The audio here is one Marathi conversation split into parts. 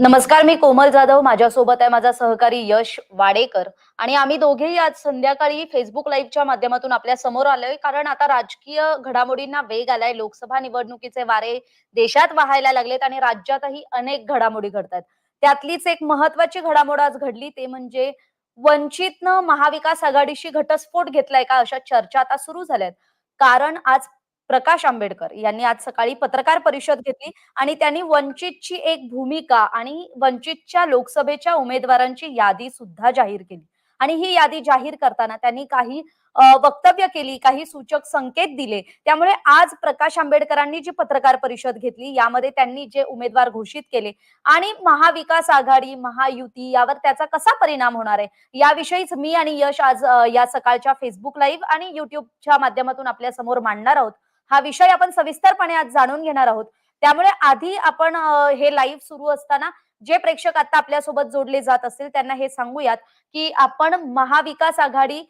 नमस्कार मी कोमल जाधव. माझ्यासोबत आहे माझा सहकारी यश वाडेकर. आणि आम्ही दोघेही आज संध्याकाळी फेसबुक लाईव्हच्या माध्यमातून आपल्यासमोर आलोय. कारण आता राजकीय घडामोडींना वेग आलाय. लोकसभा निवडणुकीचे वारे देशात वाहायला लागलेत आणि राज्यातही अनेक घडामोडी घडतात त्यातलीच एक महत्वाची घडामोड आज घडली ते म्हणजे वंचितनं महाविकास आघाडीशी घटस्फोट घेतलाय का अशा चर्चा आता सुरू झाल्यात. कारण आज प्रकाश आंबेडकर यांनी आज सकाळी पत्रकार परिषद घेतली आणि त्यांनी वंचितची एक भूमिका आणि वंचितच्या लोकसभेच्या उमेदवारांची यादी सुद्धा जाहीर केली. आणि ही यादी जाहीर करताना त्यांनी काही वक्तव्य केली काही सूचक संकेत दिले. त्यामुळे आज प्रकाश आंबेडकरांनी जी पत्रकार परिषद घेतली यामध्ये त्यांनी जे उमेदवार घोषित केले आणि महाविकास आघाडी महायुती यावर त्याचा कसा परिणाम होणार आहे याविषयीच मी आणि यश आज या सकाळच्या फेसबुक लाईव्ह आणि युट्यूबच्या माध्यमातून आपल्यासमोर मांडणार आहोत. हा विषय आपण सविस्तरपणे आज जाणून घेणार आहोत. त्यामुळे आधी आपण हे लाईव्ह सुरू असताना जे प्रेक्षक आता आपल्यासोबत जोडले जात असतील त्यांना हे सांगूयात की आपण महाविकास आघाडी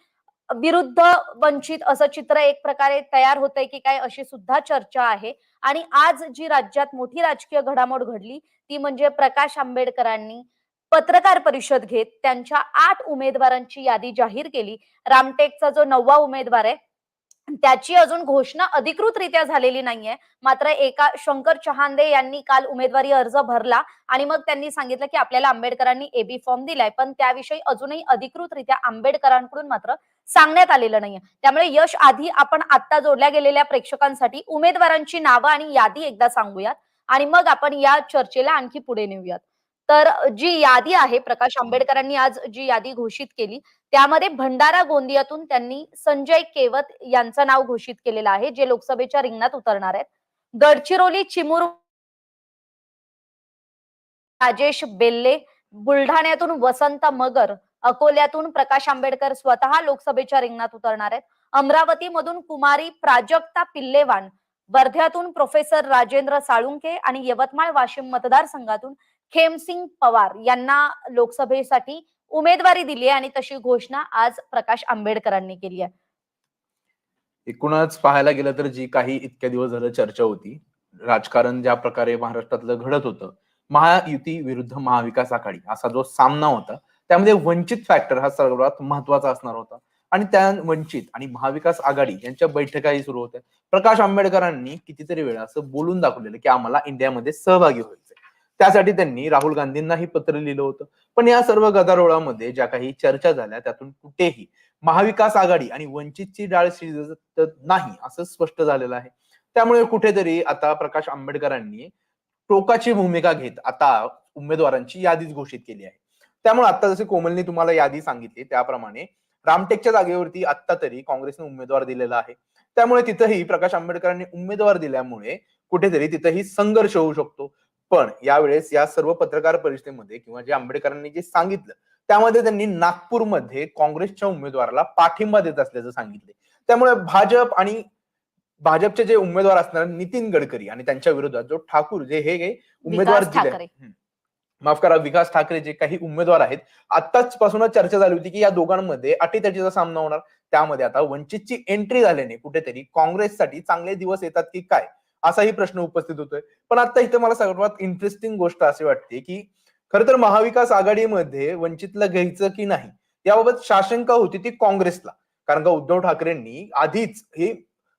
विरुद्ध वंचित असं चित्र एक प्रकारे तयार होतंय की काय अशी सुद्धा चर्चा आहे. आणि आज जी राज्यात मोठी राजकीय घडामोड घडली ती म्हणजे प्रकाश आंबेडकरांनी पत्रकार परिषद घेत त्यांच्या आठ उमेदवारांची यादी जाहीर केली. रामटेकचा जो नववा उमेदवार आहे त्याची अजून घोषणा अधिकृतरित्या झालेली नाहीये. मात्र एका शंकर चहांदे यांनी काल उमेदवारी अर्ज भरला आणि मग त्यांनी सांगितलं की आपल्याला आंबेडकरांनी एबी फॉर्म दिलाय पण त्याविषयी अजूनही अधिकृतरित्या आंबेडकरांकडून मात्र सांगण्यात आलेलं नाहीये. त्यामुळे यश आधी आपण आता जोडल्या गेलेल्या प्रेक्षकांसाठी उमेदवारांची नावं आणि यादी एकदा सांगूयात आणि मग आपण या चर्चेला आणखी पुढे नेऊयात. तर जी यादी आहे प्रकाश आंबेडकरांनी आज जी यादी घोषित केली त्यामध्ये भंडारा गोंदियातून त्यांनी संजय केवत यांचं नाव घोषित केलेलं आहे जे लोकसभेच्या रिंगणात उतरणार आहेत. गडचिरोली चिमूर राजेश बेल्ले बुलढाण्यातून वसंत मगर अकोल्यातून प्रकाश आंबेडकर स्वतः लोकसभेच्या रिंगणात उतरणार आहेत. अमरावतीमधून कुमारी प्राजक्ता पिल्लेवान वर्ध्यातून प्रोफेसर राजेंद्र साळुंके आणि यवतमाळ वाशिम मतदारसंघातून खेमसिंग पवार यांना लोकसभेसाठी उमेदवारी दिली आहे आणि तशी घोषणा आज प्रकाश आंबेडकरांनी केली आहे. एकूणच पाहायला गेलं तर जी काही इतक्या दिवस झालं चर्चा होती राजकारण ज्या प्रकारे महाराष्ट्रातलं घडत होतं महायुती विरुद्ध महाविकास आघाडी असा जो सामना होता त्यामध्ये वंचित फॅक्टर हा सर्वात महत्त्वाचा असणार होता. आणि त्या वंचित आणि महाविकास आघाडी यांच्या बैठकाही सुरू होत्या. प्रकाश आंबेडकरांनी कितीतरी वेळा असं बोलून दाखवलेलं की आम्हाला इंडियामध्ये सहभागी होईल त्यासाठी त्यांनी राहुल गांधींनाही पत्र लिहिलं होतं. पण या सर्व गदारोळामध्ये ज्या काही चर्चा झाल्या त्यातून कुठेही महाविकास आघाडी आणि वंचितची डाळ शिजत नाही असं स्पष्ट झालेलं आहे. त्यामुळे कुठेतरी आता प्रकाश आंबेडकरांनी टोकाची भूमिका घेत आता उमेदवारांची यादीच घोषित केली आहे. त्यामुळे आता जसे कोमलनी तुम्हाला यादी सांगितली त्याप्रमाणे रामटेकच्या जागेवरती आता तरी काँग्रेसने उमेदवार दिलेला आहे. त्यामुळे तिथंही प्रकाश आंबेडकरांनी उमेदवार दिल्यामुळे कुठेतरी तिथंही संघर्ष होऊ शकतो. पण यावेळेस या सर्व पत्रकार परिषदेमध्ये किंवा जे आंबेडकरांनी जे सांगितलं त्यामध्ये त्यांनी नागपूरमध्ये काँग्रेसच्या उमेदवाराला पाठिंबा देत असल्याचं सांगितले. त्यामुळे भाजप आणि भाजपचे जे उमेदवार असणार नितीन गडकरी आणि त्यांच्या विरोधात जो ठाकूर जे हे उमेदवार दिले. माफ करा विकास ठाकरे जे काही उमेदवार आहेत आताच पासूनच चर्चा झाली होती की या दोघांमध्ये अटीतटीचा सामना होणार. त्यामध्ये आता वंचितची एंट्री झाल्याने कुठेतरी काँग्रेससाठी चांगले दिवस येतात की काय? असाही प्रश्न उपस्थित होतोय. पण आता इथं मला सर्वात इंटरेस्टिंग गोष्ट अशी वाटते की खर तर महाविकास आघाडीमध्ये वंचितला घ्यायचं की नाही याबाबत शाशंका होती ती काँग्रेसला. कारण का उद्धव ठाकरेंनी आधीच ही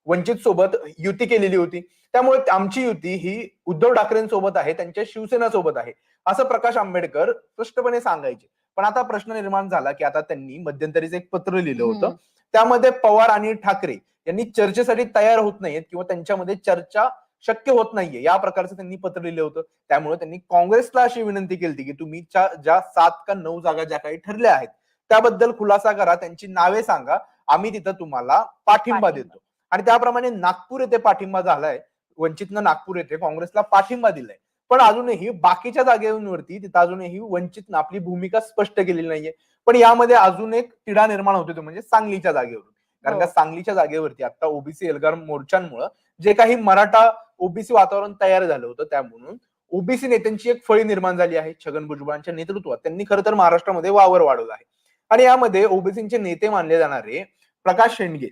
वंचित सोबत युती केलेली होती. त्यामुळे आमची युती ही उद्धव ठाकरेंसोबत आहे त्यांच्या शिवसेना सोबत आहे असं प्रकाश आंबेडकर स्पष्टपणे सांगायचे. पण आता प्रश्न निर्माण झाला की आता त्यांनी मध्यंतरीच एक पत्र लिहिलं होतं. त्यामध्ये पवार आणि ठाकरे यांनी चर्चेसाठी तयार होत नाहीयेत किंवा त्यांच्यामध्ये चर्चा शक्य होत नाहीये. या प्रकारचं त्यांनी पत्र लिहिलं होतं. त्यामुळे त्यांनी काँग्रेसला अशी विनंती केली की तुम्ही ज्या सात का नऊ जागा ज्या काही ठरल्या आहेत त्याबद्दल खुलासा करा त्यांची नावे सांगा आम्ही तिथं तुम्हाला पाठिंबा पाठिंबा. देतो. आणि त्याप्रमाणे नागपूर येथे पाठिंबा झालाय. वंचितनं नागपूर येथे काँग्रेसला पाठिंबा दिलाय. पण अजूनही बाकीच्या जागेवरती तिथं अजूनही वंचितनं आपली भूमिका स्पष्ट केलेली नाहीये. पण यामध्ये अजून एक तिढा निर्माण होतो तो म्हणजे सांगलीच्या जागेवरून. कारण का हो. सांगलीच्या जागेवरती आता ओबीसी एल्गार मोर्चांमुळे जे काही मराठा ओबीसी वातावरण तयार झालं होतं त्यामधून ओबीसी नेत्यांची एक फळी निर्माण झाली आहे छगन भुजबळांच्या नेतृत्वात त्यांनी खरं तर महाराष्ट्रामध्ये वावर वाढवला आहे आणि यामध्ये ओबीसीचे नेते मानले जाणारे प्रकाश शेंडगे.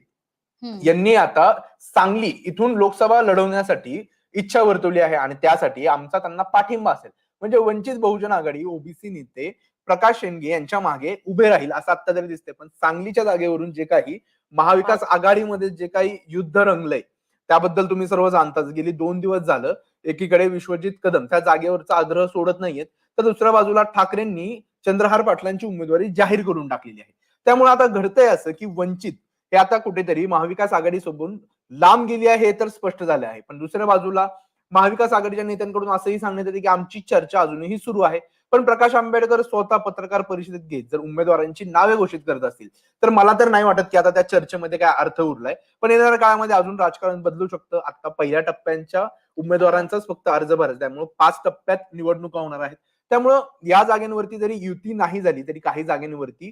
यांनी आता सांगली इथून लोकसभा लढवण्यासाठी इच्छा वर्तवली आहे आणि त्यासाठी आमचा त्यांना पाठिंबा असेल म्हणजे वंचित बहुजन आघाडी ओबीसी नेते प्रकाश शेंडगे यांच्या मागे उभे राहील असं आता तरी दिसते पण सांगलीच्या जागेवरून जे काही महाविकास आघाडीमध्ये जे काही युद्ध रंगलंय त्याबद्दल तुम्ही सर्व जाणताच गेली दोन दिवस झालं एकीकडे विश्वजित कदम त्या जागेवरचा आग्रह सोडत नाहीयेत. तर दुसऱ्या बाजूला ठाकरेंनी चंद्रहार पाटलांची उमेदवारी जाहीर करून टाकलेली आहे. त्यामुळे आता घडतंय असं की वंचित हे आता कुठेतरी महाविकास आघाडी सोबून लांब गेली आहे हे तर स्पष्ट झाले आहे. पण दुसऱ्या बाजूला महाविकास आघाडीच्या नेत्यांकडून असंही सांगण्यात येते की आमची चर्चा अजूनही सुरू आहे. पण प्रकाश आंबेडकर स्वतः पत्रकार परिषदेत घेत जर उमेदवारांची नावे घोषित करत असतील तर मला तर नाही वाटत की आता त्या चर्चेमध्ये काय अर्थ उरलाय. पण येणाऱ्या काळामध्ये अजून राजकारण बदलू शकतं. आता पहिल्या टप्प्यांच्या उमेदवारांचाच फक्त अर्ज भरायचा त्यामुळे पाच टप्प्यात निवडणुका होणार आहेत. त्यामुळं या जागेंवरती जरी युती नाही झाली तरी काही जागेंवरती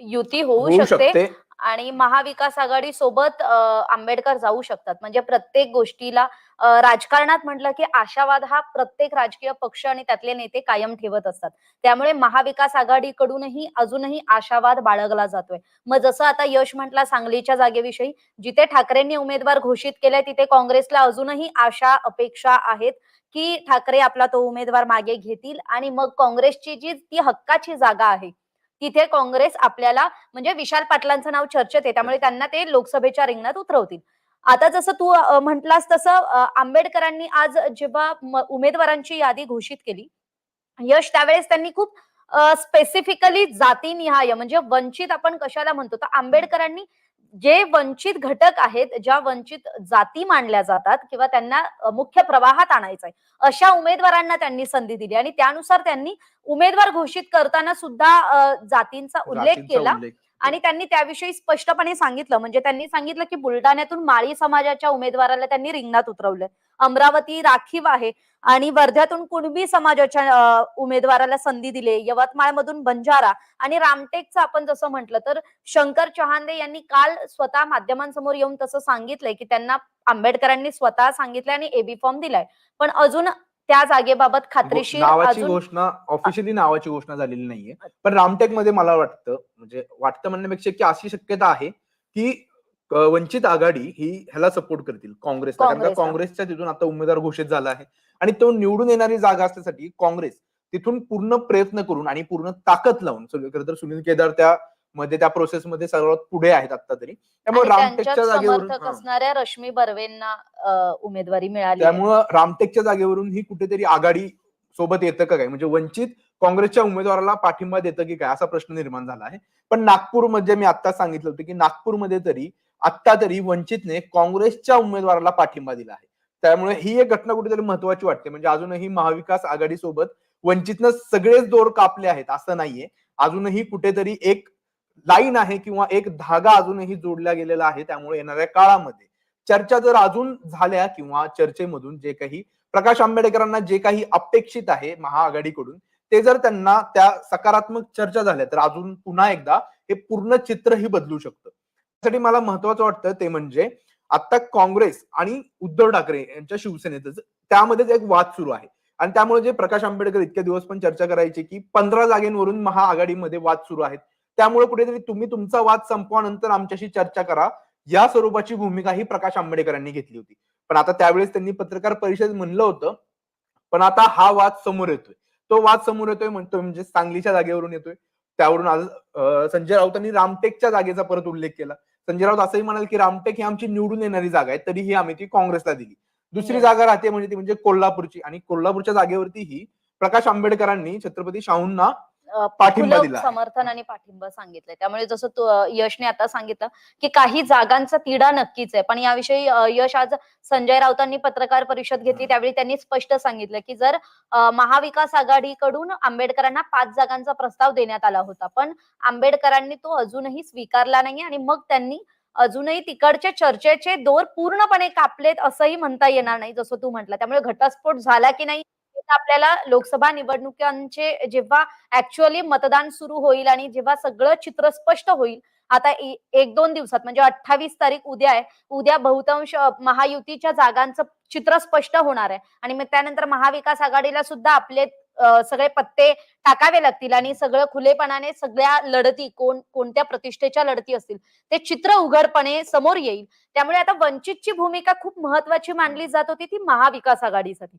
युती होऊ शकते. आणि महाविकास आघाडी सोबत आंबेडकर जाऊ शकतात. म्हणजे प्रत्येक गोष्टीला राजकारणात म्हटलं की आशावाद हा प्रत्येक राजकीय पक्ष आणि त्यातले नेते कायम ठेवत असतात. त्यामुळे महाविकास आघाडीकडूनही अजूनही आशावाद बाळगला जातोय. मग जसं आता यश म्हटला सांगलीच्या जागेविषयी जिथे ठाकरेंनी उमेदवार घोषित केलाय तिथे काँग्रेसला अजूनही आशा अपेक्षा आहेत की ठाकरे आपला तो उमेदवार मागे घेतील आणि मग काँग्रेसची जी ती हक्काची जागा आहे तिथे काँग्रेस आपल्याला म्हणजे विशाल पाटलांचं नाव चर्चेत आहे त्यामुळे त्यांना ते लोकसभेच्या रिंगणात उतरवतील. आता जसं तू म्हटलास तसं आंबेडकरांनी आज जेव्हा उमेदवारांची यादी घोषित केली यश त्यावेळेस त्यांनी खूप स्पेसिफिकली जातीनिहाय म्हणजे वंचित आपण कशाला म्हणतो तर आंबेडकरांनी जे वंचित घटक आहेत ज्या वंचित जाती मानल्या जातात किंवा त्यांना मुख्य प्रवाहात आणायचं आहे अशा उमेदवारांना त्यांनी संधी दिली आणि त्यानुसार त्यांनी उमेदवार घोषित करताना सुद्धा जातींचा उल्लेख केला उल्लेख. आणि त्यांनी त्याविषयी स्पष्टपणे सांगितलं. म्हणजे त्यांनी सांगितलं की बुलढाण्यातून माळी समाजाच्या उमेदवाराला त्यांनी रिंगणात उतरवलं अमरावती राखीव आहे. आणि वर्ध्यातून कुणबी समाजाच्या उमेदवाराला संधी दिली. यवतमाळमधून बंजारा आणि रामटेकचं आपण जसं म्हटलं तर शंकर चहांदे यांनी काल स्वतः माध्यमांसमोर येऊन तसं सांगितलंय की त्यांना आंबेडकरांनी स्वतः सांगितलंय आणि एबी फॉर्म दिलाय. पण अजून त्या जागेबाबत खात्रीशीर नावाची घोषणा ऑफिशियली नावाची घोषणा झालेली नाहीये. पण रामटेकमध्ये मला वाटतं म्हणजे वाटतं म्हणण्यापेक्षा की अशी शक्यता आहे की वंचित आघाडी ही ह्याला सपोर्ट करतील काँग्रेसला. कारण का. काँग्रेसच्या तिथून आता उमेदवार घोषित झाला आहे. आणि तो निवडून येणारी जागा असण्यासाठी काँग्रेस तिथून पूर्ण प्रयत्न करून आणि पूर्ण ताकद लावून खरं तर सुनील केदार त्या मध्ये त्या प्रोसेसमध्ये सर्वात पुढे आहेत आता तरी. त्यामुळे रामटेकच्या हा. असणाऱ्या रश्मी बर्वेंना उमेदवारी मिळाली. त्यामुळं रामटेकच्या जागेवरून ही कुठेतरी आघाडी सोबत येतं का काय? म्हणजे वंचित काँग्रेसच्या उमेदवाराला पाठिंबा देतं की काय? असा प्रश्न निर्माण झाला आहे. पण नागपूरमध्ये मी आता सांगितलं होतं की नागपूरमध्ये तरी आता तरी वंचितने काँग्रेसच्या उमेदवाराला पाठिंबा दिला आहे. त्यामुळे ही एक घटना कुठेतरी महत्वाची वाटते. म्हणजे अजूनही महाविकास आघाडी सोबत वंचितनं सगळेच दोर कापले आहेत असं नाहीये. अजूनही कुठेतरी एक लाईन आहे किंवा एक धागा अजूनही जोडला गेलेला आहे त्यामुळे येणाऱ्या काळामध्ये. चर्चा जर अजून झाल्या किंवा चर्चेमधून जे काही प्रकाश आंबेडकरांना जे काही अपेक्षित आहे महाआघाडीकडून ते जर त्यांना त्या सकारात्मक चर्चा झाल्या तर अजून पुन्हा एकदा हे पूर्ण चित्रही बदलू शकतं. त्यासाठी मला महत्वाचं वाटतं ते म्हणजे आता काँग्रेस आणि उद्धव ठाकरे यांच्या शिवसेनेचं त्यामध्येच एक वाद सुरू आहे. आणि त्यामुळे जे प्रकाश आंबेडकर इतके दिवस पण चर्चा करायची की पंधरा जागेंवरून महाआघाडीमध्ये वाद सुरू आहेत. त्यामुळे कुठेतरी तुम्ही तुमचा वाद संपवानंतर आमच्याशी चर्चा करा. या स्वरूपाची भूमिका ही प्रकाश आंबेडकरांनी घेतली होती. पण आता त्यावेळेस त्यांनी पत्रकार परिषद म्हणलं होतं. पण आता हा वाद समोर येतोय. तो वाद समोर येतोय म्हणतोय म्हणजे सांगलीच्या जागेवरून येतोय. त्यावरून आज संजय राऊतांनी रामटेकच्या जागेचा परत उल्लेख केला. संजय राऊत असंही म्हणाल की रामटेक ही आमची निवडून येणारी जागा आहे तरीही आम्ही ती काँग्रेसला दिली दुसरी. जागा राहते म्हणजे ती म्हणजे कोल्हापूरची आणि कोल्हापूरच्या जागेवरतीही प्रकाश आंबेडकरांनी छत्रपती शाहूंना पाठिंबा दिला. समर्थन आणि पाठिंबा सांगितलंय त्यामुळे जसं तू यशने आता सांगितलं की काही जागांचा तिढा नक्कीच आहे पण याविषयी यश आज संजय राऊतांनी पत्रकार परिषद घेतली. त्यावेळी त्यांनी स्पष्ट सांगितलं की जर महाविकास आघाडीकडून आंबेडकरांना पाच जागांचा प्रस्ताव देण्यात आला होता पण आंबेडकरांनी तो अजूनही स्वीकारला नाही आणि मग त्यांनी अजूनही तिकडच्या चर्चेचे दोर पूर्णपणे कापलेत असंही म्हणता येणार नाही जसं तू म्हटलं त्यामुळे घटस्फोट झाला की नाही आपल्याला लोकसभा निवडणुकांचे जेव्हा ऍक्च्युअली मतदान सुरू होईल आणि जेव्हा सगळं चित्र स्पष्ट होईल आता एक दोन दिवसात म्हणजे अठ्ठावीस तारीख उद्या आहे उद्या बहुतांश महायुतीच्या जागांचं चित्र स्पष्ट होणार आहे. आणि मग त्यानंतर महाविकास आघाडीला सुद्धा आपले सगळे पत्ते टाकावे लागतील आणि सगळं खुलेपणाने सगळ्या लढती कोण कोणत्या प्रतिष्ठेच्या लढती असतील ते चित्र उघडपणे समोर येईल. त्यामुळे आता वंचितची भूमिका खूप महत्वाची मानली जात होती ती महाविकास आघाडीसाठी.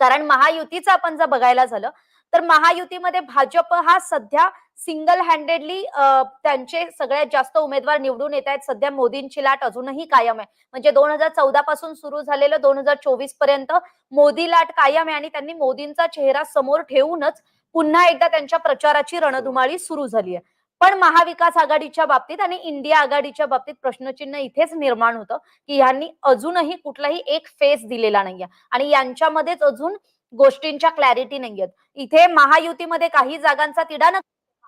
कारण महायुतीचं आपण जर बघायला झालं तर महायुतीमध्ये भाजप हा सध्या सिंगल हँडेडली त्यांचे सगळ्यात जास्त उमेदवार निवडून येत आहेत. सध्या मोदींची लाट अजूनही कायम आहे. म्हणजे दोन हजार चौदा पासून सुरू झालेलं दोन हजार चोवीसपर्यंत मोदी लाट कायम आहे आणि त्यांनी मोदींचा चेहरा समोर ठेवूनच पुन्हा एकदा त्यांच्या प्रचाराची रणधुमाळी सुरू झाली आहे. पण महाविकास आघाडीच्या बाबतीत आणि इंडिया आघाडीच्या बाबतीत प्रश्नचिन्ह इथेच निर्माण होतं की यांनी अजूनही कुठलाही एक फेस दिलेला नाहीये. आणि यांच्यामध्येच अजून गोष्टींच्या क्लॅरिटी नाहीयेत. इथे महायुतीमध्ये काही जागांचा तिढा न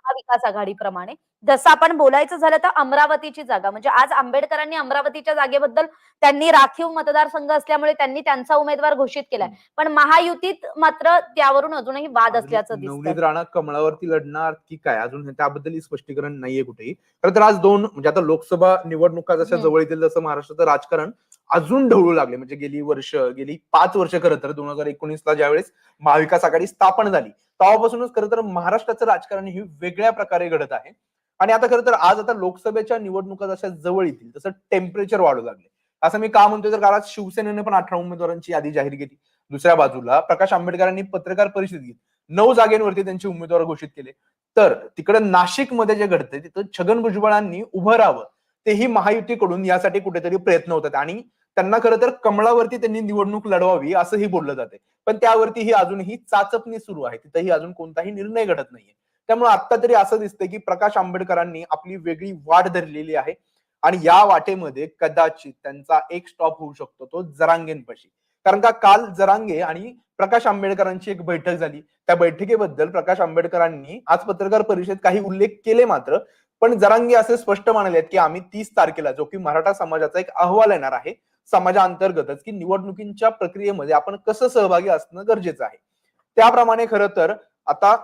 महाविकास आघाडीप्रमाणे. जसं आपण बोलायचं झालं तर अमरावतीची जागा म्हणजे आज आंबेडकरांनी अमरावतीच्या जागेबद्दल त्यांनी राखीव मतदारसंघ असल्यामुळे त्यांनी त्यांचा उमेदवार घोषित केलाय. पण महायुतीत मात्र त्यावरून अजूनही वाद असल्याचं नवनीत दिसतं राणा कमळावरती लढणार की काय? अजून त्याबद्दल स्पष्टीकरण नाहीये कुठेही. खरं तर आज दोन म्हणजे आता लोकसभा निवडणुका जशा. जवळ येतील तसं महाराष्ट्राचं राजकारण अजून ढवळू लागले. म्हणजे गेली वर्ष गेली पाच वर्ष खरं तर दोन हजार एकोणीसला ज्यावेळेस महाविकास आघाडी स्थापन झाली तेव्हापासूनच खरं तर महाराष्ट्राचं राजकारण ही वेगळ्या प्रकारे घडत आहे. आणि आता खरं तर आज आता लोकसभेच्या निवडणुका जशा जवळ येतील तसं टेम्परेचर वाढू लागले. असं मी का म्हणतोय तर कारण शिवसेनेने पण अठरा उमेदवारांची यादी जाहीर केली. दुसऱ्या बाजूला प्रकाश आंबेडकरांनी पत्रकार परिषद घेतली. नऊ जागेंवरती त्यांचे उमेदवार घोषित केले. तर तिकडे नाशिकमध्ये जे घडतंय तिथं छगन भुजबळांनी उभं राहावं तेही महायुतीकडून यासाठी कुठेतरी प्रयत्न होतात. आणि त्यांना खरं तर कमळावरती त्यांनी निवडणूक लढवावी असंही बोललं जाते पण त्यावरती ही अजूनही चाचपणी सुरू आहे. तिथेही अजून कोणताही निर्णय घडत नाहीये. त्यामुळे आता तरी असं दिसतंय की प्रकाश आंबेडकरांनी आपली वेगळी वाट धरलेली आहे. आणि या वाटेमध्ये कदाचित त्यांचा एक स्टॉप होऊ शकतो तो जरांगेंपाशी. कारण का काल जरांगे आणि प्रकाश आंबेडकरांची एक बैठक झाली. त्या बैठकीबद्दल प्रकाश आंबेडकरांनी आज पत्रकार परिषदेत काही उल्लेख केले मात्र पण जरांगे असे स्पष्ट म्हणाले आहेत की आम्ही तीस तारखेला जो की मराठा समाजाचा एक अहवाल येणार आहे समाजाअंतर्गतच की निवडणुकींच्या प्रक्रियेमध्ये आपण कसं सहभागी असणं गरजेचं आहे. त्याप्रमाणे खरं तर आता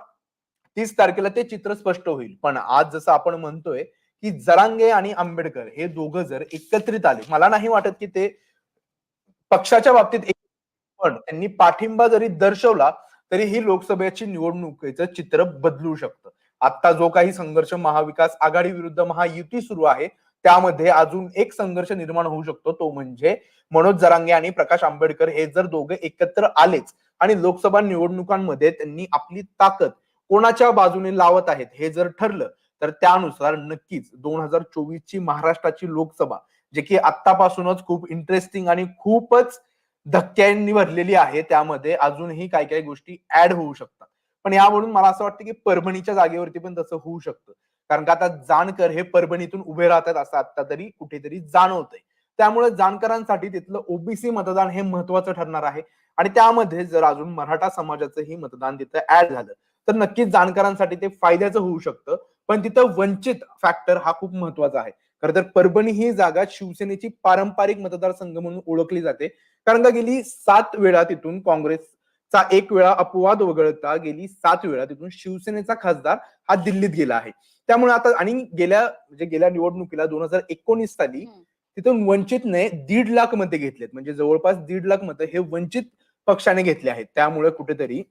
तीस तारखेला ते चित्र स्पष्ट होईल. पण आज जसं आपण म्हणतोय की जरांगे आणि आंबेडकर हे दोघं जर एकत्रित आले मला नाही वाटत की ते पक्षाच्या बाबतीत पण त्यांनी पाठिंबा जरी दर्शवला तरी ही लोकसभेची निवडणुकीचं चित्र बदलू शकतं. आता जो काही संघर्ष महाविकास आघाडी विरुद्ध महायुती सुरू आहे त्यामध्ये अजून एक संघर्ष निर्माण होऊ शकतो तो म्हणजे मनोज जरांगे आणि प्रकाश आंबेडकर हे जर दोघे एकत्र आलेच आणि लोकसभा निवडणुकांमध्ये त्यांनी आपली ताकद कोणाच्या बाजूने लावत आहेत हे जर ठरलं तर त्यानुसार नक्कीच दोन हजार चोवीस ची महाराष्ट्राची लोकसभा जे की आतापासूनच खूप इंटरेस्टिंग आणि खूपच धक्क्यांनी भरलेली आहे त्यामध्ये अजूनही काही काही गोष्टी ऍड होऊ शकतात. पण यावरून मला असं वाटतं की परभणीच्या जागेवरती पण तसं होऊ शकतं. कारण का आता जानकर हे परभणीतून उभे राहतात असं आता तरी कुठेतरी जाणवतंय. त्यामुळे जानकरांसाठी तिथलं ओबीसी मतदान हे महत्वाचं ठरणार आहे. आणि त्यामध्ये जर अजून मराठा समाजाचंही मतदान तिथं ऍड झालं तर नक्कीच जाणकारांसाठी ते फायद्याचं होऊ शकतं. पण तिथं वंचित फॅक्टर हा खूप महत्त्वाचा आहे. खरं तर परभणी ही जागा शिवसेनेची पारंपरिक मतदारसंघ म्हणून ओळखली जाते. कारण का गेली सात वेळा तिथून काँग्रेस काँग्रेसचा एक वेळा अपवाद वगळता गेली सात वेळा तिथून शिवसेनेचा खासदार हा दिल्लीत गेला आहे. त्यामुळे आता आणि गेल्या म्हणजे गेल्या निवडणुकीला दोन हजार एकोणीस साली. तिथून वंचितने दीड लाख मते घेतलेत. म्हणजे जवळपास दीड लाख मतं हे वंचित पक्षाने घेतले आहेत. त्यामुळे कुठेतरी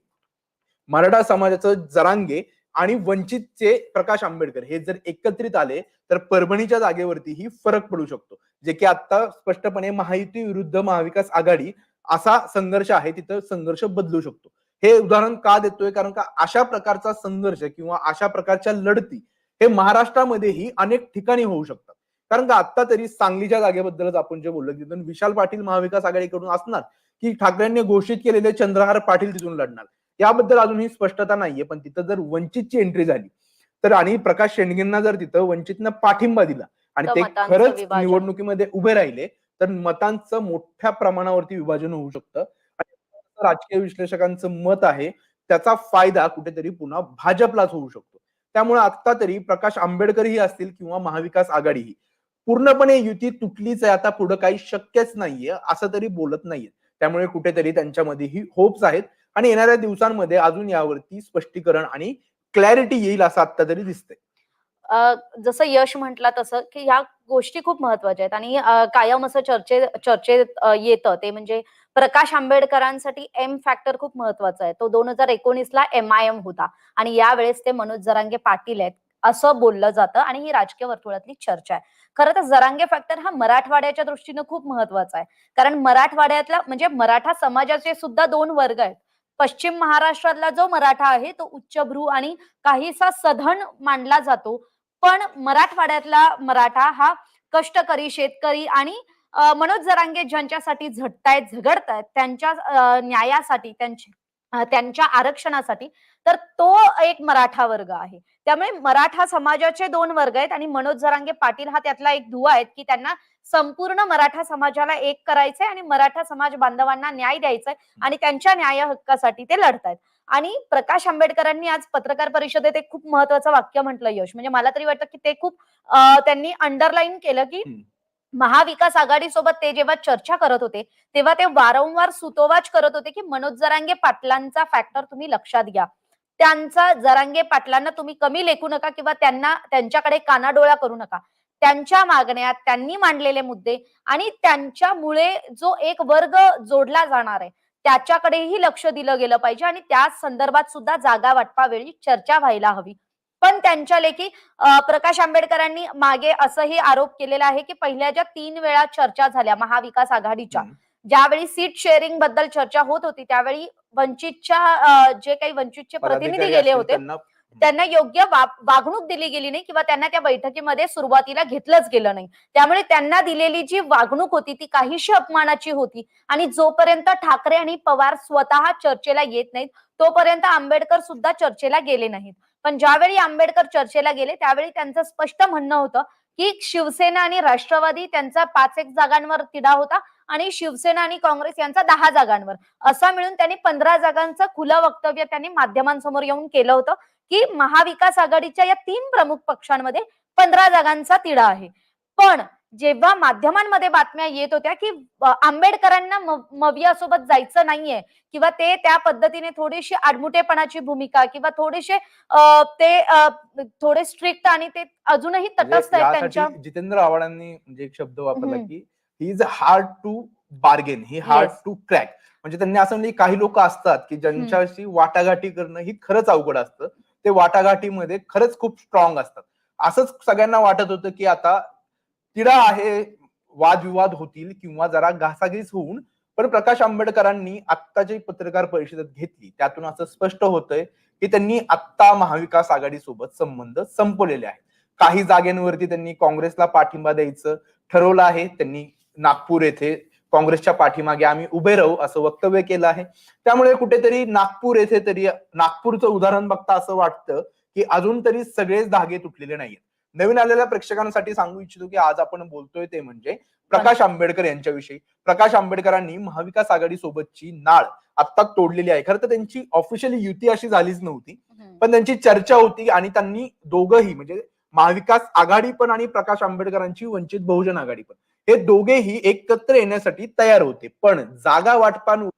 मराठा समाजाचं जरांगे आणि वंचितचे प्रकाश आंबेडकर हे जर एकत्रित आले तर परभणीच्या जागेवरतीही फरक पडू शकतो. जे की आता स्पष्टपणे महायुती विरुद्ध महाविकास आघाडी असा संघर्ष आहे तिथं संघर्ष बदलू शकतो. हे उदाहरण का देतोय? कारण का अशा प्रकारचा संघर्ष किंवा अशा प्रकारच्या लढती हे महाराष्ट्रामध्येही अनेक ठिकाणी होऊ शकतात. कारण का आता तरी सांगलीच्या जागेबद्दलच आपण जे बोललो तिथून विशाल पाटील महाविकास आघाडीकडून असणार की ठाकरेंनी घोषित केलेले चंद्रहार पाटील तिथून लढणार. याबद्दल अजूनही स्पष्टता नाहीये पण तिथं जर वंचितची एंट्री झाली तर आणि प्रकाश शेंडगेंना जर तिथं वंचितनं पाठिंबा दिला आणि ते खरंच. निवडणुकीमध्ये उभे राहिले तर मतांचं मोठ्या प्रमाणावरती विभाजन होऊ शकतं. राजकीय विश्लेषकांचं मत आहे त्याचा फायदा कुठेतरी पुन्हा भाजपलाच होऊ शकतो. त्यामुळे आता तरी प्रकाश आंबेडकरही असतील किंवा महाविकास आघाडीही. पूर्णपणे युती तुटलीच आहे आता पुढे काही शक्यच नाहीये असं तरी बोलत नाहीये त्यामुळे कुठेतरी त्यांच्यामध्येही होप्स आहेत. आणि येणाऱ्या दिवसांमध्ये अजून यावरती स्पष्टीकरण आणि क्लॅरिटी येईल असं आता तरी दिसतंय. जसं यश म्हटला तसं की ह्या गोष्टी खूप महत्त्वाच्या आहेत. आणि कायम असं चर्चे चर्चेत येतं. ते म्हणजे प्रकाश आंबेडकरांसाठी एम फॅक्टर खूप महत्त्वाचा आहे. तो दोन हजार एकोणीसला एम आय एम होता. आणि यावेळेस ते मनोज जरांगे पाटील आहेत असं बोललं जातं. आणि ही राजकीय वर्तुळातली चर्चा आहे. खरं तर जरांगे फॅक्टर हा मराठवाड्याच्या दृष्टीनं खूप महत्त्वाचा आहे. कारण मराठवाड्यातला म्हणजे मराठा समाजाचे सुद्धा दोन वर्ग आहेत. पश्चिम महाराष्ट्रातला जो मराठा आहे तो उच्चभ्रू आणि काहीसा सधन मानला जातो. पण मराठवाड्यातला मराठा हा कष्टकरी शेतकरी आणि मनोज जरांगे ज्यांच्यासाठी झटतायत झगडतायत त्यांच्या न्यायासाठी त्यांच्या त्यांच्या आरक्षणासाठी तर तो एक मराठा वर्ग आहे. त्यामुळे मराठा समाजाचे दोन वर्ग आहेत आणि मनोज जरांगे पाटील हा त्यातला एक दुवा आहेत की त्यांना संपूर्ण मराठा समाजाला एक करायचंय आणि मराठा समाज बांधवांना न्याय द्यायचाय आणि त्यांच्या न्याय हक्कासाठी ते लढतायत. आणि प्रकाश आंबेडकरांनी आज पत्रकार परिषदेत एक खूप महत्वाचं वाक्य म्हटलं यश. म्हणजे मला तरी वाटतं की ते खूप त्यांनी अंडरलाईन केलं की. महाविकास आघाडी सोबत ते जेव्हा चर्चा करत होते तेव्हा ते वारंवार सुतोवाच करत होते की मनोज जरांगे पाटलांचा फॅक्टर तुम्ही लक्षात घ्या. त्यांचा जरांगे पाटलांना तुम्ही कमी लेखू नका किंवा त्यांना त्यांच्याकडे कानाडोळा करू नका. त्यांच्या मागण्या त्यांनी मांडलेले मुद्दे आणि त्यांच्यामुळे जो एक वर्ग जोडला जाणार आहे त्याच्याकडेही लक्ष दिलं गेलं पाहिजे आणि त्या संदर्भात सुद्धा जागा वाटपावेळी चर्चा व्हायला हवी पण त्यांच्या लेखी प्रकाश आंबेडकरांनी मागे असंही आरोप केलेला आहे की पहिल्या ज्या तीन वेळा चर्चा झाल्या महाविकास आघाडीच्या. ज्यावेळी सीट शेअरिंगबद्दल चर्चा होत होती त्यावेळी वंचितच्या जे काही वंचितचे प्रतिनिधी गेले होते त्यांना योग्य वागणूक दिली गेली नाही किंवा त्यांना त्या बैठकीमध्ये सुरुवातीला घेतलंच गेलं नाही. त्यामुळे त्यांना दिलेली जी वागणूक होती ती काहीशी अपमानाची होती आणि जोपर्यंत ठाकरे आणि पवार स्वतः चर्चेला येत नाहीत तोपर्यंत आंबेडकर सुद्धा चर्चेला गेले नाहीत. पण ज्यावेळी आंबेडकर चर्चेला गेले त्यावेळी त्यांचं स्पष्ट म्हणणं होतं की शिवसेना आणि राष्ट्रवादी त्यांचा पाच एक जागांवर तिढा होता आणि शिवसेना आणि काँग्रेस यांचा दहा जागांवर. असा मिळून त्यांनी पंधरा जागांचं खुलं वक्तव्य त्यांनी माध्यमांसमोर येऊन केलं होतं. की महाविकास आघाडीच्या या तीन प्रमुख पक्षांमध्ये पंधरा जागांचा तिढा आहे. पण जेव्हा माध्यमांमध्ये बातम्या येत होत्या की आंबेडकरांना मवियासोबत जायचं नाहीये किंवा ते त्या पद्धतीने थोडीशी आडमुठेपणाची भूमिका किंवा थोडेसे ते थोडे स्ट्रिक्ट आणि ते अजूनही म्हणजे तटस्थ आहेत त्यांच्या जितेंद्र आव्हाडांनी म्हणजे एक शब्द वापरला. की he is hard to bargain he hard. To crack म्हणजे त्यांनी असं म्हणजे काही लोक असतात की ज्यांच्याशी वाटाघाटी करणं ही खरंच अवघड असतं. ते वाटाघाटीमध्ये खरंच खूप स्ट्रॉंग असतात. असंच सगळ्यांना वाटत होतं की आता तिढा आहे वादविवाद होतील किंवा जरा घासाघीस होऊन पण प्रकाश आंबेडकरांनी आत्ताची पत्रकार परिषदेत घेतली त्यातून असं स्पष्ट होतंय की त्यांनी आत्ता महाविकास आघाडी सोबत संबंध संपवलेले आहेत. काही जागेंवरती त्यांनी काँग्रेसला पाठिंबा द्यायचं ठरवलं आहे त्यांनी नागपूर येथे काँग्रेसच्या पाठीमागे आम्ही उभे राहू असं वक्तव्य केलं आहे. त्यामुळे कुठेतरी नागपूर येथे तरी नागपूरचं उदाहरण बघता असं वाटतं की अजून तरी सगळेच धागे तुटलेले नाहीयेत. नवीन आलेल्या प्रेक्षकांसाठी सांगू इच्छितो की आज आपण बोलतोय ते म्हणजे प्रकाश आंबेडकर यांच्याविषयी. प्रकाश आंबेडकरांनी महाविकास आघाडी सोबतची नाळ आत्ता तोडलेली आहे. खरं तर त्यांची ऑफिशियली युती अशी झालीच नव्हती. पण त्यांची चर्चा होती आणि त्यांनी दोघंही म्हणजे महाविकास आघाडी पण आणि प्रकाश आंबेडकरांची वंचित बहुजन आघाडी पण. हे दोघेही एकत्र येण्यासाठी तयार होते. पण जागा वाटपांवर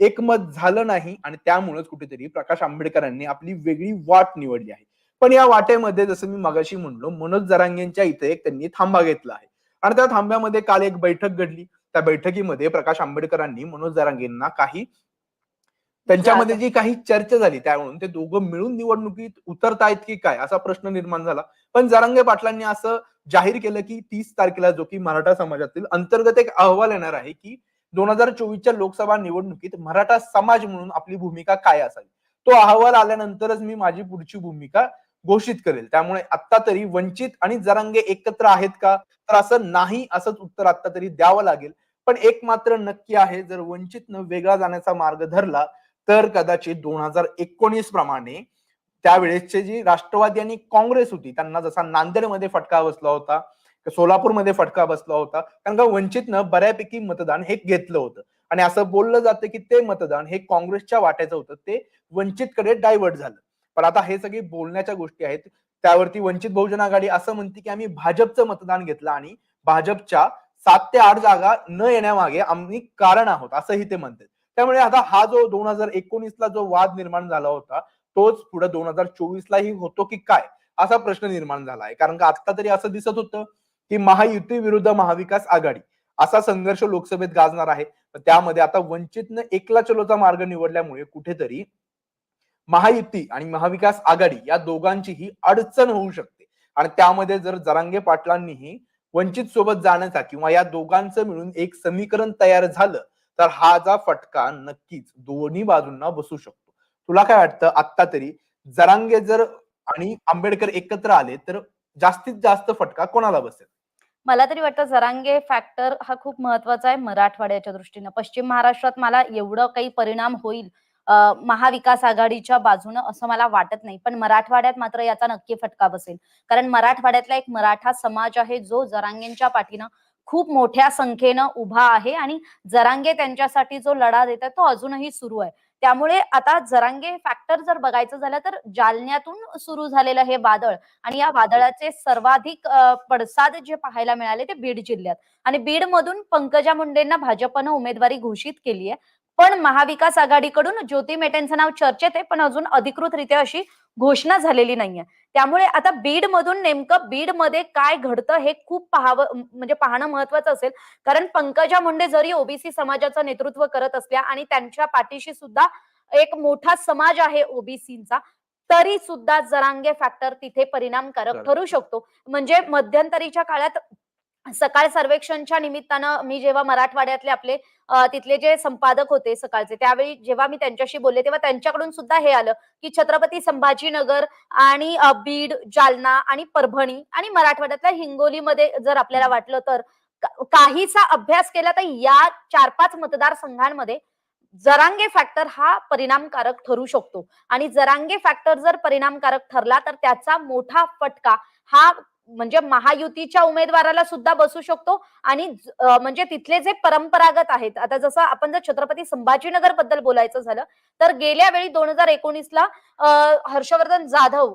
एकमत झालं नाही आणि त्यामुळेच कुठेतरी प्रकाश आंबेडकरांनी आपली वेगळी वाट निवडली आहे. पण या वाटेमध्ये जसं मी मगाशी म्हणलो मनोज जरांगेंच्या इथे एक त्यांनी थांबा घेतला आहे. आणि त्या थांब्यामध्ये काल एक बैठक घडली. त्या बैठकीमध्ये प्रकाश आंबेडकरांनी मनोज जरांगेंना काही त्यांच्यामध्ये जी काही चर्चा झाली त्यावरून ते दोघं मिळून निवडणुकीत उतरतायत की काय असा प्रश्न निर्माण झाला. पण जरांगे पाटलांनी असं जाहीर केलं की तीस तारखेला जो की मराठा समाजातील अंतर्गत एक अहवाल येणार आहे की दोन हजार चोवीसच्या लोकसभा निवडणुकीत मराठा समाज म्हणून आपली भूमिका काय असावी? तो अहवाल आल्यानंतरच मी माझी पुढची भूमिका घोषित करेल. त्यामुळे आता तरी वंचित आणि जरांगे एकत्र आहेत का? तर असं नाही असंच उत्तर आता तरी द्यावं लागेल. पण एक मात्र नक्की आहे जर वंचितनं वेगळा जाण्याचा मार्ग धरला तर कदाचित दोन हजार एकोणीस प्रमाणे त्यावेळेसचे जी राष्ट्रवादी आणि काँग्रेस होती त्यांना जसा नांदेडमध्ये फटका बसला होता सोलापूरमध्ये फटका बसला होता कारण का वंचितनं बऱ्यापैकी मतदान हे घेतलं होतं. आणि असं बोललं जातं की ते मतदान हे काँग्रेसच्या वाट्याचं होतं ते वंचितकडे डायव्हर्ट झालं. पण आता हे सगळे बोलण्याच्या गोष्टी आहेत त्यावरती वंचित बहुजन आघाडी असं म्हणते की आम्ही भाजपचं मतदान घेतलं आणि भाजपच्या सात ते आठ जागा न येण्यामागे आम्ही कारण आहोत असंही ते म्हणतात. त्यामुळे आता हा जो दोन हजार एकोणीसला जो वाद निर्माण झाला होता तोच पुढे दोन हजार चोवीस लाही होतो की काय असा प्रश्न निर्माण झाला आहे कारण का आता तरी असं दिसत होतं की महायुती विरुद्ध महाविकास आघाडी असा संघर्ष लोकसभेत गाजणार आहे. पण त्यामध्ये आता वंचितनं एकला चलोचा मार्ग निवडल्यामुळे कुठेतरी महायुती आणि महाविकास आघाडी या दोघांचीही अडचण होऊ शकते. आणि त्यामध्ये जर जरांगे पाटलांनीही वंचित सोबत जाण्याचा किंवा या दोघांचं मिळून एक समीकरण तयार झालं तर हा जा फटका नक्कीच दोन्ही बाजूंना बसू शकतो. तुला काय वाटतं आत्ता तरी जरांगे जर आणि आंबेडकर एकत्र आले तर जास्तीत जास्त फटका कोणाला बसेल? मला तरी वाटतं जरांगे फॅक्टर हा खूप महत्त्वाचा आहे मराठवाड्याच्या दृष्टीनं. पश्चिम महाराष्ट्रात मला एवढं काही परिणाम होईल महाविकास आघाडीच्या बाजूनं असं मला वाटत नाही. पण मराठवाड्यात मात्र याचा नक्की फटका बसेल. कारण मराठवाड्यातला एक मराठा समाज आहे जो जरांगेंच्या पाठीनं खूप मोठ्या संख्येनं उभा आहे आणि जरांगे त्यांच्यासाठी जो लढा देतात तो अजूनही सुरू आहे. त्यामुळे आता जरांगे फॅक्टर जर बघायचं झालं तर जालन्यातून सुरू झालेलं हे वादळ आणि या वादळाचे सर्वाधिक पडसाद जे पाहायला मिळाले ते बीड जिल्ह्यात. आणि बीड मधून पंकजा मुंडेंना भाजपनं उमेदवारी घोषित केली आहे पण महाविकास आघाडीकडून ज्योती मेटेंचं नाव चर्चेत आहे पण अजून अधिकृतरित्या अशी घोषणा झालेली नाहीये. त्यामुळे आता बीड मधून नेमकं बीडमध्ये काय घडतं हे खूप पाहावं म्हणजे पाहणं महत्वाचं असेल कारण पंकजा मुंडे जरी ओबीसी समाजाचं नेतृत्व करत असल्या आणि त्यांच्या पाठीशी सुद्धा एक मोठा समाज आहे ओबीसीचा तरी सुद्धा जरांगे फॅक्टर तिथे परिणामकारक. ठरू शकतो म्हणजे मध्यंतरीच्या काळात सकाळ सर्वेक्षणच्या निमित्तानं मी जेव्हा मराठवाड्यातले आपले तिथले जे संपादक होते सकाळचे त्यावेळी जेव्हा मी त्यांच्याशी बोलले तेव्हा त्यांच्याकडून सुद्धा हे आलं की छत्रपती संभाजीनगर आणि बीड जालना आणि परभणी आणि मराठवाड्यातल्या हिंगोलीमध्ये जर आपल्याला वाटलं तर काहीचा काहीसा अभ्यास केला तर या चार पाच मतदारसंघांमध्ये जरांगे फॅक्टर हा परिणामकारक ठरू शकतो. आणि जरांगे फॅक्टर जर परिणामकारक ठरला तर त्याचा मोठा फटका हा म्हणजे महायुतीच्या उमेदवाराला सुद्धा बसू शकतो. आणि म्हणजे तिथले जे परंपरागत आहेत आता जसं आपण जर छत्रपती संभाजीनगरबद्दल बोलायचं झालं तर गेल्या वेळी दोन हजार एकोणीसला हर्षवर्धन जाधव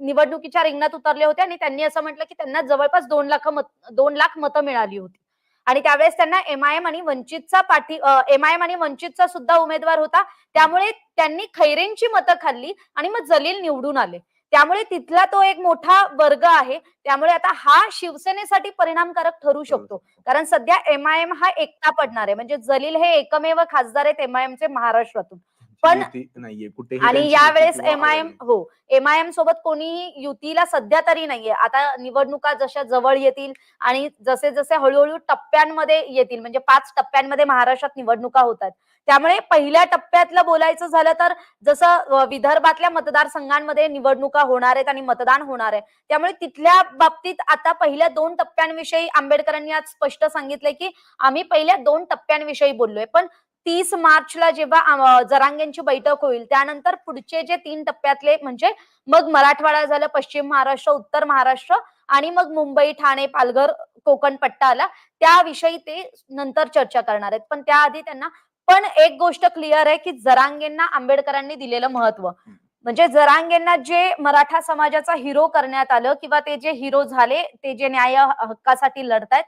निवडणुकीच्या रिंगणात उतरले होते आणि त्यांनी असं म्हटलं की त्यांना जवळपास दोन लाख मत दोन लाख मतं मिळाली होती. आणि त्यावेळेस त्यांना एमआयएम आणि वंचितचा पाठी एमआयएम आणि वंचितचा सुद्धा उमेदवार होता. त्यामुळे त्यांनी खैरेंची मतं खाल्ली आणि मग जलील निवडून आले. त्यामुळे तिथला तो एक मोठा वर्ग आहे. त्यामुळे आता हा शिवसेनेसाठी परिणामकारक ठरू शकतो. कारण सध्या एमआयएम हा एकटा पडणार आहे. म्हणजे जलील हे एकमेव खासदार आहेत एमआयएमचे महाराष्ट्रातून. पण- नाहीये. आणि यावेळेस किंवा एमआयएम आघाडी. हो एमआयएम सोबत कोणी युतीला सध्या तरी नाहीये. आता निवडणुका जशा जवळ येतील आणि जसे जसे हळूहळू टप्प्यांमध्ये येतील म्हणजे पाच टप्प्यांमध्ये महाराष्ट्रात निवडणुका होतात त्यामुळे पहिल्या टप्प्यातलं बोलायचं झालं तर जसं विदर्भातल्या मतदारसंघांमध्ये निवडणुका होणार आहेत आणि मतदान होणार आहे. त्यामुळे तिथल्या बाबतीत आता पहिल्या दोन टप्प्यांविषयी आंबेडकरांनी आज स्पष्ट सांगितलंय की आम्ही पहिल्या दोन टप्प्यांविषयी बोललोय. पण तीस मार्चला जेव्हा जरांगेंची बैठक होईल त्यानंतर पुढचे जे तीन टप्प्यातले म्हणजे मग मराठवाडा झालं पश्चिम महाराष्ट्र उत्तर महाराष्ट्र आणि मग मुंबई ठाणे पालघर कोकण पट्टा आला त्याविषयी ते नंतर चर्चा करणार आहेत. पण त्याआधी त्यांना पण एक गोष्ट क्लिअर आहे की जरांगेंना आंबेडकरांनी दिलेलं महत्त्व. म्हणजे जरांगेंना जे मराठा समाजाचा हिरो करण्यात आलं किंवा ते जे हिरो झाले ते जे न्याय हक्कासाठी लढतायत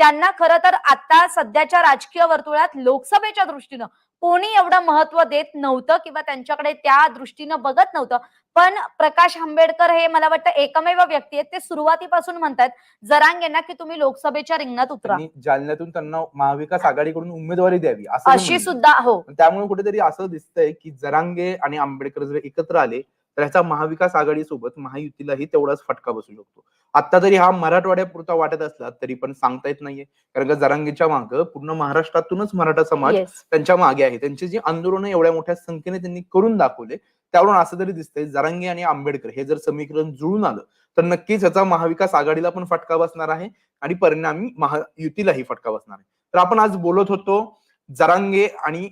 त्यांना खरं तर आता सध्याच्या राजकीय वर्तुळात लोकसभेच्या दृष्टीनं कोणी एवढं महत्त्व देत नव्हतं किंवा त्यांच्याकडे त्या दृष्टीनं बघत नव्हतं. पण प्रकाश आंबेडकर हे मला वाटतं एकमेव व्यक्ती आहेत. ते सुरुवातीपासून म्हणतात जरांगेंना की तुम्ही लोकसभेच्या रिंगणात उतरा. जालन्यातून त्यांना महाविकास आघाडीकडून उमेदवारी द्यावी अशी. सुद्धा हो. त्यामुळे कुठेतरी असं दिसतंय की जरांगे आणि आंबेडकर जर एकत्र आले तर ह्याचा महाविकास आघाडी सोबत महायुतीलाही तेवढाच फटका बसू शकतो. आता तरी हा मराठवाड्यापुरता वाटत असला तरी पण सांगता येत नाहीये. कारण का जरांगेच्या मागं पूर्ण महाराष्ट्रातूनच मराठा समाज त्यांच्या मागे आहे. त्यांची जी आंदोलनं एवढ्या मोठ्या संख्येने त्यांनी करून दाखवले त्यावरून असं तरी दिसतंय जरांगे आणि आंबेडकर हे जर समीकरण जुळून आलं तर नक्कीच याचा महाविकास आघाडीला पण फटका बसणार आहे आणि परिणामी महायुतीलाही फटका बसणार आहे. तर आपण आज बोलत होतो जरांगे आणि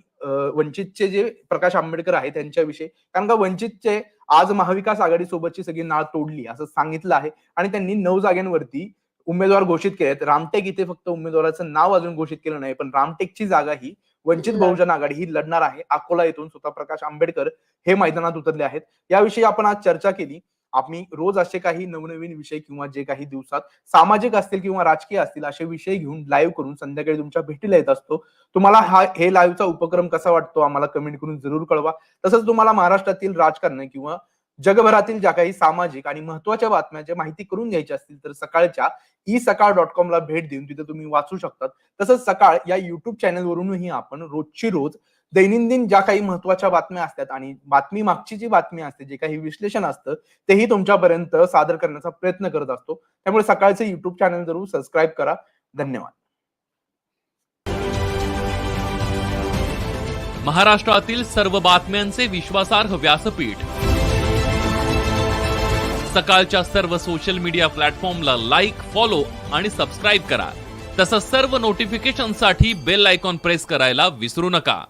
वंचितचे जे प्रकाश आंबेडकर आहेत त्यांच्याविषयी. कारण का वंचितचे आज महाविकास आघाडी सोबतची सगळी नाळ तोडली असं सांगितलं आहे. आणि त्यांनी नऊ जागांवरती उमेदवार घोषित केले आहेत रामटेक इथे फक्त उमेदवाराचं नाव अजून घोषित केलं नाही पण रामटेकची जागा ही वंचित बहुजन आघाडी ही लढणार आहे. अकोला येथून स्वतः प्रकाश आंबेडकर हे मैदानात उतरले आहेत. याविषयी आपण आज चर्चा केली. आम्ही रोज असे काही नवनवीन विषय किंवा जे काही दिवसात सामाजिक असतील किंवा राजकीय असतील असे विषय घेऊन लाईव्ह करून संध्याकाळी तुमच्या भेटीला येत असतो. तुम्हाला हा हे लाईव्हचा उपक्रम कसा वाटतो आम्हाला कमेंट करून जरूर कळवा. तसंच तुम्हाला महाराष्ट्रातील राजकारण किंवा जगभरातील ज्या काही सामाजिक आणि महत्त्वाच्या बातम्या ज्या माहिती करून घ्यायच्या असतील तर सकाळच्या ई सकाळ डॉट कॉम ला भेट देऊन तिथे तुम्ही वाचू शकतात. तसंच सकाळ या युट्यूब चॅनलवरूनही आपण रोजची रोज दैनंदिन ज्या काही महत्त्वाच्या बातम्या असतात आणि बातमी मागची जी बातमी असते जे काही विश्लेषण असतं तेही तुमच्यापर्यंत सादर करण्याचा प्रयत्न करत असतो. त्यामुळे सकाळचे युट्यूब चॅनल जरूर सबस्क्राईब करा. धन्यवाद. महाराष्ट्रातील सर्व बातम्यांचे विश्वासार्ह व्यासपीठ. सकाळच्या सर्व सोशल मीडिया प्लॅटफॉर्मला लाईक फॉलो आणि सबस्क्राईब करा. तसंच सर्व नोटिफिकेशनसाठी बेल आयकॉन प्रेस करायला विसरू नका.